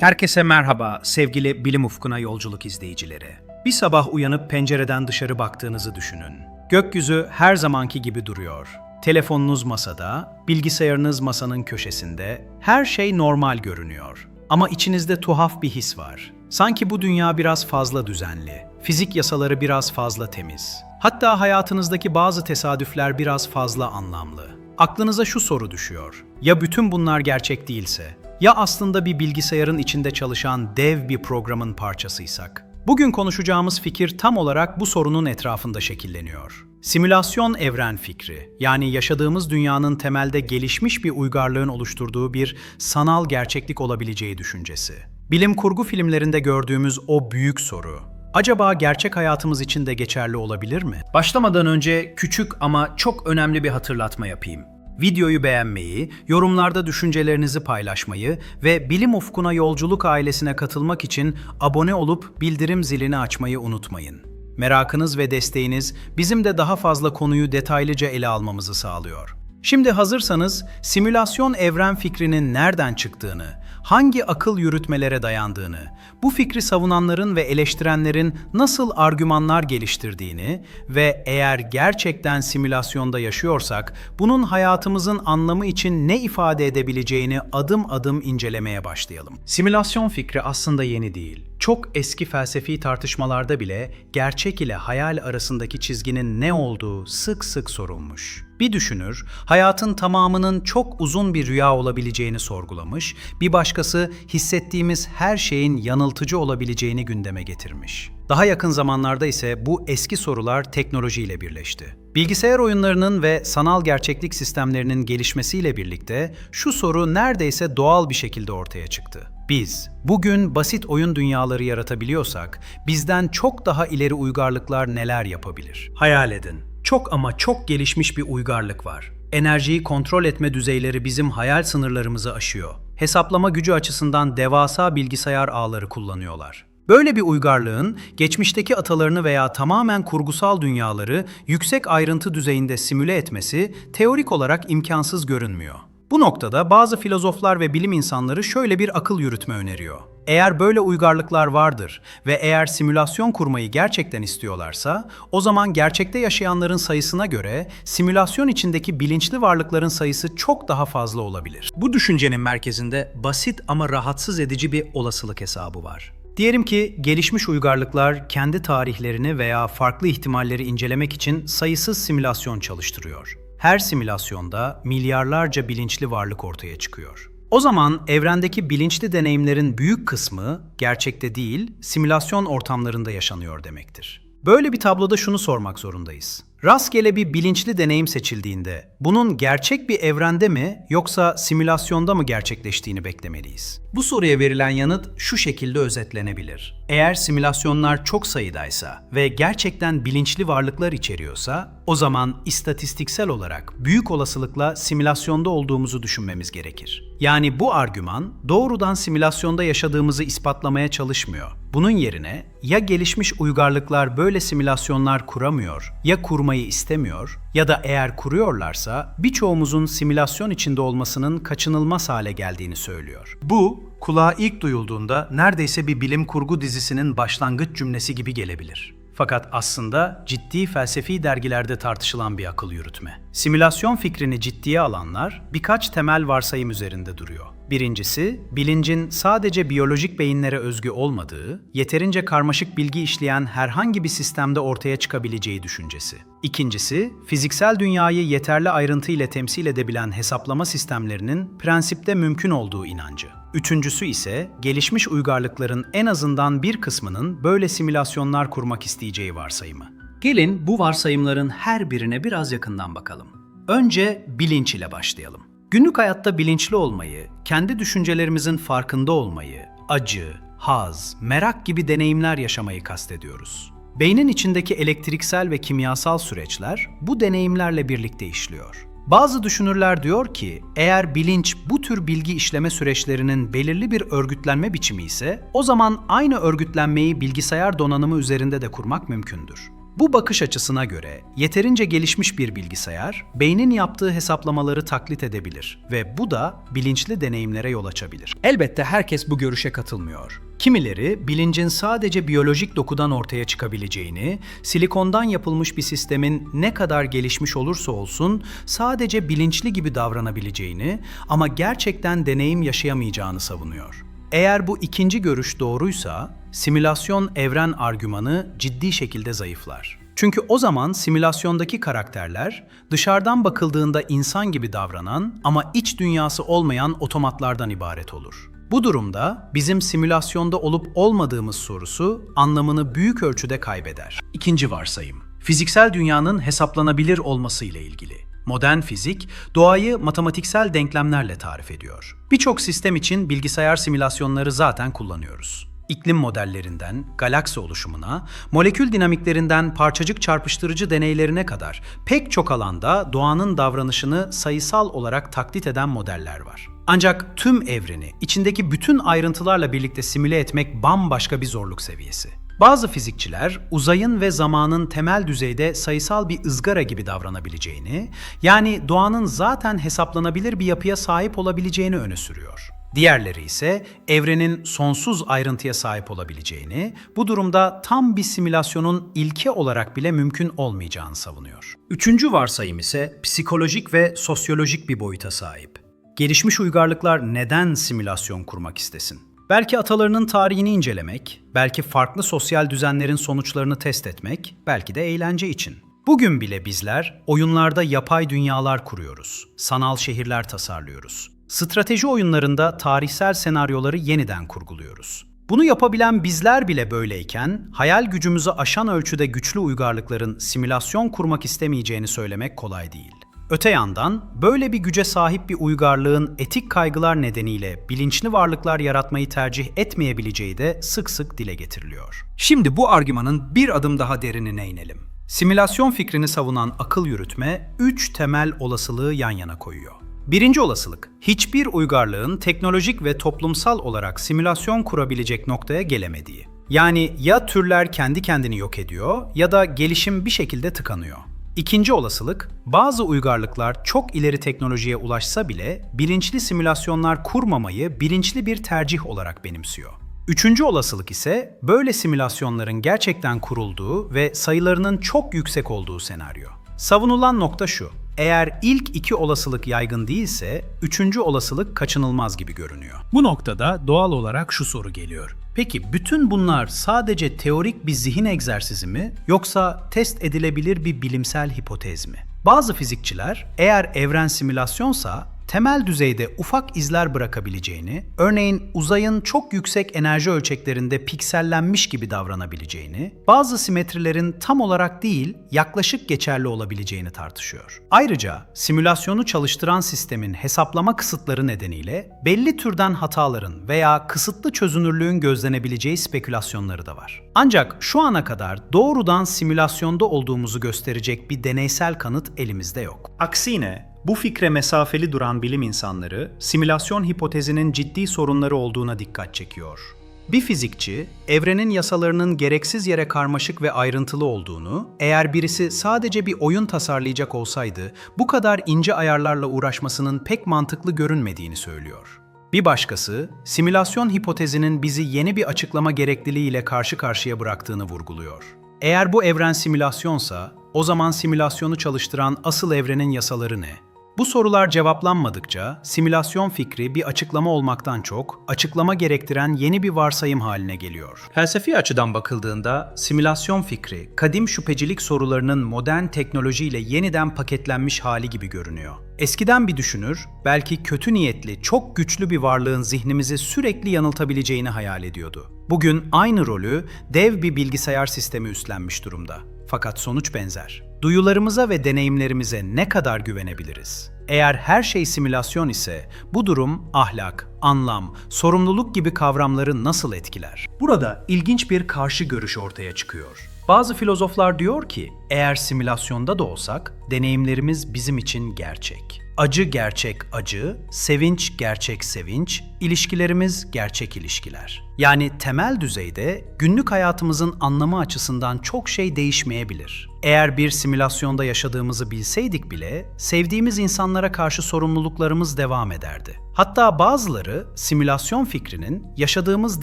Herkese merhaba sevgili Bilim Ufkuna yolculuk izleyicileri. Bir sabah uyanıp pencereden dışarı baktığınızı düşünün. Gökyüzü her zamanki gibi duruyor. Telefonunuz masada, bilgisayarınız masanın köşesinde, her şey normal görünüyor. Ama içinizde tuhaf bir his var. Sanki bu dünya biraz fazla düzenli, fizik yasaları biraz fazla temiz. Hatta hayatınızdaki bazı tesadüfler biraz fazla anlamlı. Aklınıza şu soru düşüyor. Ya bütün bunlar gerçek değilse? Ya aslında bir bilgisayarın içinde çalışan dev bir programın parçasıysak? Bugün konuşacağımız fikir tam olarak bu sorunun etrafında şekilleniyor. Simülasyon evren fikri, yani yaşadığımız dünyanın temelde gelişmiş bir uygarlığın oluşturduğu bir sanal gerçeklik olabileceği düşüncesi. Bilim kurgu filmlerinde gördüğümüz o büyük soru, acaba gerçek hayatımız için de geçerli olabilir mi? Başlamadan önce küçük ama çok önemli bir hatırlatma yapayım. Videoyu beğenmeyi, yorumlarda düşüncelerinizi paylaşmayı ve Bilim Ufkuna Yolculuk ailesine katılmak için abone olup bildirim zilini açmayı unutmayın. Merakınız ve desteğiniz bizim de daha fazla konuyu detaylıca ele almamızı sağlıyor. Şimdi hazırsanız simülasyon evren fikrinin nereden çıktığını, hangi akıl yürütmelere dayandığını, bu fikri savunanların ve eleştirenlerin nasıl argümanlar geliştirdiğini ve eğer gerçekten simülasyonda yaşıyorsak bunun hayatımızın anlamı için ne ifade edebileceğini adım adım incelemeye başlayalım. Simülasyon fikri aslında yeni değil. Çok eski felsefi tartışmalarda bile gerçek ile hayal arasındaki çizginin ne olduğu sık sık sorulmuş. Bir düşünür, hayatın tamamının çok uzun bir rüya olabileceğini sorgulamış, bir başkası hissettiğimiz her şeyin yanıltıcı olabileceğini gündeme getirmiş. Daha yakın zamanlarda ise bu eski sorular teknolojiyle birleşti. Bilgisayar oyunlarının ve sanal gerçeklik sistemlerinin gelişmesiyle birlikte şu soru neredeyse doğal bir şekilde ortaya çıktı. Biz bugün basit oyun dünyaları yaratabiliyorsak bizden çok daha ileri uygarlıklar neler yapabilir? Hayal edin. Çok ama çok gelişmiş bir uygarlık var. Enerjiyi kontrol etme düzeyleri bizim hayal sınırlarımızı aşıyor. Hesaplama gücü açısından devasa bilgisayar ağları kullanıyorlar. Böyle bir uygarlığın geçmişteki atalarını veya tamamen kurgusal dünyaları yüksek ayrıntı düzeyinde simüle etmesi teorik olarak imkansız görünmüyor. Bu noktada bazı filozoflar ve bilim insanları şöyle bir akıl yürütme öneriyor. Eğer böyle uygarlıklar vardır ve eğer simülasyon kurmayı gerçekten istiyorlarsa, o zaman gerçekte yaşayanların sayısına göre simülasyon içindeki bilinçli varlıkların sayısı çok daha fazla olabilir. Bu düşüncenin merkezinde basit ama rahatsız edici bir olasılık hesabı var. Diyelim ki gelişmiş uygarlıklar kendi tarihlerini veya farklı ihtimalleri incelemek için sayısız simülasyon çalıştırıyor. Her simülasyonda milyarlarca bilinçli varlık ortaya çıkıyor. O zaman evrendeki bilinçli deneyimlerin büyük kısmı gerçekte değil, simülasyon ortamlarında yaşanıyor demektir. Böyle bir tabloda şunu sormak zorundayız. Rastgele bir bilinçli deneyim seçildiğinde bunun gerçek bir evrende mi yoksa simülasyonda mı gerçekleştiğini beklemeliyiz? Bu soruya verilen yanıt şu şekilde özetlenebilir. Eğer simülasyonlar çok sayıdaysa ve gerçekten bilinçli varlıklar içeriyorsa o zaman istatistiksel olarak büyük olasılıkla simülasyonda olduğumuzu düşünmemiz gerekir. Yani bu argüman doğrudan simülasyonda yaşadığımızı ispatlamaya çalışmıyor. Bunun yerine ya gelişmiş uygarlıklar böyle simülasyonlar kuramıyor ya kurmayı istemiyor ya da eğer kuruyorlarsa birçoğumuzun simülasyon içinde olmasının kaçınılmaz hale geldiğini söylüyor. Bu kulağa ilk duyulduğunda neredeyse bir bilim kurgu dizisinin başlangıç cümlesi gibi gelebilir. Fakat aslında ciddi felsefi dergilerde tartışılan bir akıl yürütme. Simülasyon fikrini ciddiye alanlar birkaç temel varsayım üzerinde duruyor. Birincisi, bilincin sadece biyolojik beyinlere özgü olmadığı, yeterince karmaşık bilgi işleyen herhangi bir sistemde ortaya çıkabileceği düşüncesi. İkincisi, fiziksel dünyayı yeterli ayrıntı ile temsil edebilen hesaplama sistemlerinin prensipte mümkün olduğu inancı. Üçüncüsü ise gelişmiş uygarlıkların en azından bir kısmının böyle simülasyonlar kurmak isteyeceği varsayımı. Gelin bu varsayımların her birine biraz yakından bakalım. Önce bilinç ile başlayalım. Günlük hayatta bilinçli olmayı, kendi düşüncelerimizin farkında olmayı, acı, haz, merak gibi deneyimler yaşamayı kastediyoruz. Beynin içindeki elektriksel ve kimyasal süreçler bu deneyimlerle birlikte işliyor. Bazı düşünürler diyor ki, eğer bilinç bu tür bilgi işleme süreçlerinin belirli bir örgütlenme biçimi ise, o zaman aynı örgütlenmeyi bilgisayar donanımı üzerinde de kurmak mümkündür. Bu bakış açısına göre yeterince gelişmiş bir bilgisayar, beynin yaptığı hesaplamaları taklit edebilir ve bu da bilinçli deneyimlere yol açabilir. Elbette herkes bu görüşe katılmıyor. Kimileri bilincin sadece biyolojik dokudan ortaya çıkabileceğini, silikondan yapılmış bir sistemin ne kadar gelişmiş olursa olsun sadece bilinçli gibi davranabileceğini ama gerçekten deneyim yaşayamayacağını savunuyor. Eğer bu ikinci görüş doğruysa, simülasyon evren argümanı ciddi şekilde zayıflar. Çünkü o zaman simülasyondaki karakterler dışarıdan bakıldığında insan gibi davranan ama iç dünyası olmayan otomatlardan ibaret olur. Bu durumda bizim simülasyonda olup olmadığımız sorusu anlamını büyük ölçüde kaybeder. İkinci varsayım, fiziksel dünyanın hesaplanabilir olması ile ilgili. Modern fizik, doğayı matematiksel denklemlerle tarif ediyor. Birçok sistem için bilgisayar simülasyonları zaten kullanıyoruz. İklim modellerinden galaksi oluşumuna, molekül dinamiklerinden parçacık çarpıştırıcı deneylerine kadar pek çok alanda doğanın davranışını sayısal olarak taklit eden modeller var. Ancak tüm evreni içindeki bütün ayrıntılarla birlikte simüle etmek bambaşka bir zorluk seviyesi. Bazı fizikçiler uzayın ve zamanın temel düzeyde sayısal bir ızgara gibi davranabileceğini, yani doğanın zaten hesaplanabilir bir yapıya sahip olabileceğini öne sürüyor. Diğerleri ise evrenin sonsuz ayrıntıya sahip olabileceğini, bu durumda tam bir simülasyonun ilke olarak bile mümkün olmayacağını savunuyor. Üçüncü varsayım ise psikolojik ve sosyolojik bir boyuta sahip. Gelişmiş uygarlıklar neden simülasyon kurmak istesin? Belki atalarının tarihini incelemek, belki farklı sosyal düzenlerin sonuçlarını test etmek, belki de eğlence için. Bugün bile bizler oyunlarda yapay dünyalar kuruyoruz, sanal şehirler tasarlıyoruz. Strateji oyunlarında tarihsel senaryoları yeniden kurguluyoruz. Bunu yapabilen bizler bile böyleyken, hayal gücümüzü aşan ölçüde güçlü uygarlıkların simülasyon kurmak istemeyeceğini söylemek kolay değil. Öte yandan böyle bir güce sahip bir uygarlığın etik kaygılar nedeniyle bilinçli varlıklar yaratmayı tercih etmeyebileceği de sık sık dile getiriliyor. Şimdi bu argümanın bir adım daha derinine inelim. Simülasyon fikrini savunan akıl yürütme üç temel olasılığı yan yana koyuyor. Birinci olasılık, hiçbir uygarlığın teknolojik ve toplumsal olarak simülasyon kurabilecek noktaya gelemediği. Yani ya türler kendi kendini yok ediyor ya da gelişim bir şekilde tıkanıyor. İkinci olasılık, bazı uygarlıklar çok ileri teknolojiye ulaşsa bile bilinçli simülasyonlar kurmamayı bilinçli bir tercih olarak benimsiyor. Üçüncü olasılık ise böyle simülasyonların gerçekten kurulduğu ve sayılarının çok yüksek olduğu senaryo. Savunulan nokta şu, eğer ilk iki olasılık yaygın değilse, üçüncü olasılık kaçınılmaz gibi görünüyor. Bu noktada doğal olarak şu soru geliyor. Peki bütün bunlar sadece teorik bir zihin egzersizi mi yoksa test edilebilir bir bilimsel hipotez mi? Bazı fizikçiler eğer evren simülasyonsa temel düzeyde ufak izler bırakabileceğini, örneğin uzayın çok yüksek enerji ölçeklerinde piksellenmiş gibi davranabileceğini, bazı simetrilerin tam olarak değil, yaklaşık geçerli olabileceğini tartışıyor. Ayrıca simülasyonu çalıştıran sistemin hesaplama kısıtları nedeniyle belli türden hataların veya kısıtlı çözünürlüğün gözlenebileceği spekülasyonları da var. Ancak şu ana kadar doğrudan simülasyonda olduğumuzu gösterecek bir deneysel kanıt elimizde yok. Aksine bu fikre mesafeli duran bilim insanları, simülasyon hipotezinin ciddi sorunları olduğuna dikkat çekiyor. Bir fizikçi, evrenin yasalarının gereksiz yere karmaşık ve ayrıntılı olduğunu, eğer birisi sadece bir oyun tasarlayacak olsaydı, bu kadar ince ayarlarla uğraşmasının pek mantıklı görünmediğini söylüyor. Bir başkası, simülasyon hipotezinin bizi yeni bir açıklama gerekliliğiyle karşı karşıya bıraktığını vurguluyor. Eğer bu evren simülasyonsa, o zaman simülasyonu çalıştıran asıl evrenin yasaları ne? Bu sorular cevaplanmadıkça simülasyon fikri bir açıklama olmaktan çok açıklama gerektiren yeni bir varsayım haline geliyor. Felsefi açıdan bakıldığında simülasyon fikri kadim şüphecilik sorularının modern teknolojiyle yeniden paketlenmiş hali gibi görünüyor. Eskiden bir düşünür, belki kötü niyetli, çok güçlü bir varlığın zihnimizi sürekli yanıltabileceğini hayal ediyordu. Bugün aynı rolü dev bir bilgisayar sistemi üstlenmiş durumda. Fakat sonuç benzer. Duyularımıza ve deneyimlerimize ne kadar güvenebiliriz? Eğer her şey simülasyon ise bu durum ahlak, anlam, sorumluluk gibi kavramları nasıl etkiler? Burada ilginç bir karşı görüş ortaya çıkıyor. Bazı filozoflar diyor ki, eğer simülasyonda da olsak deneyimlerimiz bizim için gerçek. Acı gerçek acı, sevinç gerçek sevinç, ilişkilerimiz gerçek ilişkiler. Yani temel düzeyde günlük hayatımızın anlamı açısından çok şey değişmeyebilir. Eğer bir simülasyonda yaşadığımızı bilseydik bile sevdiğimiz insanlara karşı sorumluluklarımız devam ederdi. Hatta bazıları simülasyon fikrinin yaşadığımız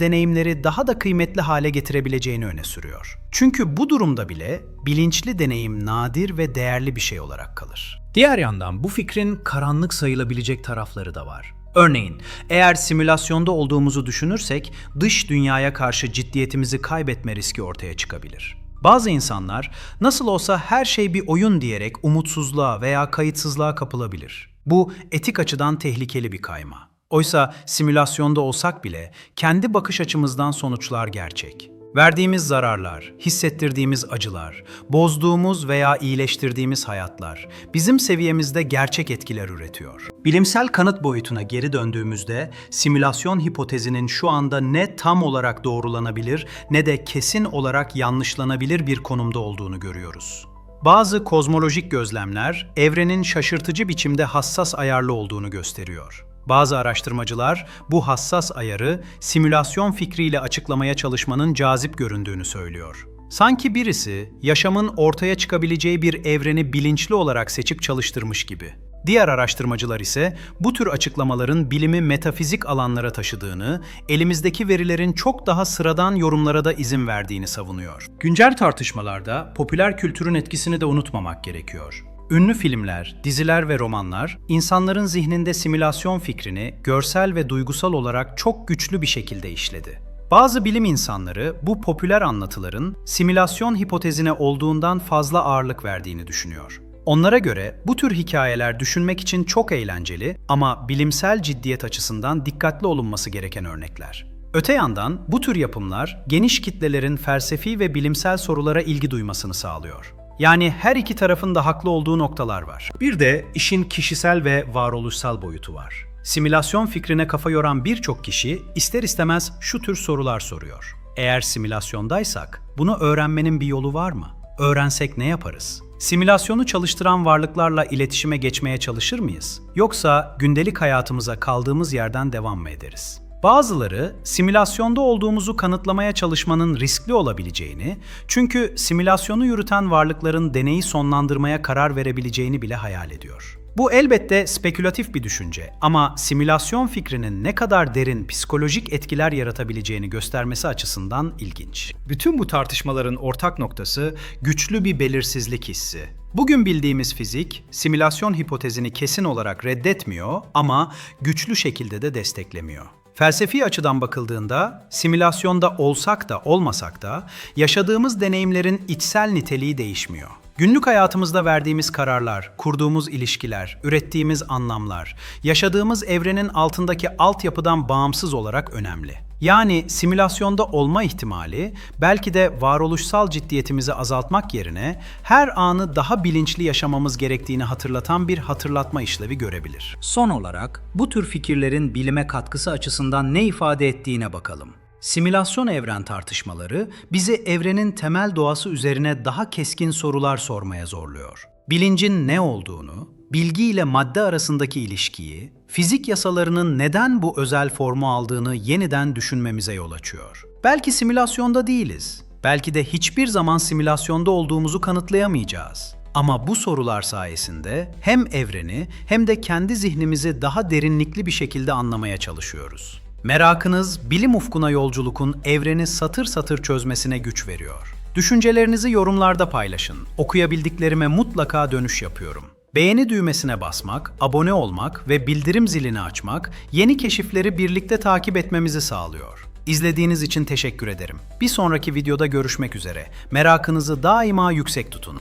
deneyimleri daha da kıymetli hale getirebileceğini öne sürüyor. Çünkü bu durumda bile bilinçli deneyim nadir ve değerli bir şey olarak kalır. Diğer yandan bu fikrin karanlık sayılabilecek tarafları da var. Örneğin, eğer simülasyonda olduğumuzu düşünürsek dış dünyaya karşı ciddiyetimizi kaybetme riski ortaya çıkabilir. Bazı insanlar nasıl olsa her şey bir oyun diyerek umutsuzluğa veya kayıtsızlığa kapılabilir. Bu etik açıdan tehlikeli bir kayma. Oysa simülasyonda olsak bile kendi bakış açımızdan sonuçlar gerçek. Verdiğimiz zararlar, hissettirdiğimiz acılar, bozduğumuz veya iyileştirdiğimiz hayatlar bizim seviyemizde gerçek etkiler üretiyor. Bilimsel kanıt boyutuna geri döndüğümüzde simülasyon hipotezinin şu anda ne tam olarak doğrulanabilir ne de kesin olarak yanlışlanabilir bir konumda olduğunu görüyoruz. Bazı kozmolojik gözlemler evrenin şaşırtıcı biçimde hassas ayarlı olduğunu gösteriyor. Bazı araştırmacılar bu hassas ayarı simülasyon fikriyle açıklamaya çalışmanın cazip göründüğünü söylüyor. Sanki birisi yaşamın ortaya çıkabileceği bir evreni bilinçli olarak seçip çalıştırmış gibi. Diğer araştırmacılar ise bu tür açıklamaların bilimi metafizik alanlara taşıdığını, elimizdeki verilerin çok daha sıradan yorumlara da izin verdiğini savunuyor. Güncel tartışmalarda popüler kültürün etkisini de unutmamak gerekiyor. Ünlü filmler, diziler ve romanlar insanların zihninde simülasyon fikrini görsel ve duygusal olarak çok güçlü bir şekilde işledi. Bazı bilim insanları bu popüler anlatıların simülasyon hipotezine olduğundan fazla ağırlık verdiğini düşünüyor. Onlara göre bu tür hikayeler düşünmek için çok eğlenceli ama bilimsel ciddiyet açısından dikkatli olunması gereken örnekler. Öte yandan bu tür yapımlar geniş kitlelerin felsefi ve bilimsel sorulara ilgi duymasını sağlıyor. Yani her iki tarafın da haklı olduğu noktalar var. Bir de işin kişisel ve varoluşsal boyutu var. Simülasyon fikrine kafa yoran birçok kişi ister istemez şu tür sorular soruyor. Eğer simülasyondaysak bunu öğrenmenin bir yolu var mı? Öğrensek ne yaparız? Simülasyonu çalıştıran varlıklarla iletişime geçmeye çalışır mıyız? Yoksa gündelik hayatımıza kaldığımız yerden devam mı ederiz? Bazıları simülasyonda olduğumuzu kanıtlamaya çalışmanın riskli olabileceğini, çünkü simülasyonu yürüten varlıkların deneyi sonlandırmaya karar verebileceğini bile hayal ediyor. Bu elbette spekülatif bir düşünce ama simülasyon fikrinin ne kadar derin psikolojik etkiler yaratabileceğini göstermesi açısından ilginç. Bütün bu tartışmaların ortak noktası güçlü bir belirsizlik hissi. Bugün bildiğimiz fizik, simülasyon hipotezini kesin olarak reddetmiyor ama güçlü şekilde de desteklemiyor. Felsefi açıdan bakıldığında simülasyonda olsak da olmasak da yaşadığımız deneyimlerin içsel niteliği değişmiyor. Günlük hayatımızda verdiğimiz kararlar, kurduğumuz ilişkiler, ürettiğimiz anlamlar, yaşadığımız evrenin altındaki altyapıdan bağımsız olarak önemli. Yani simülasyonda olma ihtimali belki de varoluşsal ciddiyetimizi azaltmak yerine her anı daha bilinçli yaşamamız gerektiğini hatırlatan bir hatırlatma işlevi görebilir. Son olarak bu tür fikirlerin bilime katkısı açısından ne ifade ettiğine bakalım. Simülasyon evren tartışmaları bizi evrenin temel doğası üzerine daha keskin sorular sormaya zorluyor. Bilincin ne olduğunu, bilgi ile madde arasındaki ilişkiyi, fizik yasalarının neden bu özel formu aldığını yeniden düşünmemize yol açıyor. Belki simülasyonda değiliz. Belki de hiçbir zaman simülasyonda olduğumuzu kanıtlayamayacağız. Ama bu sorular sayesinde hem evreni hem de kendi zihnimizi daha derinlikli bir şekilde anlamaya çalışıyoruz. Merakınız bilim ufkuna yolculukun evreni satır satır çözmesine güç veriyor. Düşüncelerinizi yorumlarda paylaşın. Okuyabildiklerime mutlaka dönüş yapıyorum. Beğeni düğmesine basmak, abone olmak ve bildirim zilini açmak yeni keşifleri birlikte takip etmemizi sağlıyor. İzlediğiniz için teşekkür ederim. Bir sonraki videoda görüşmek üzere. Merakınızı daima yüksek tutun.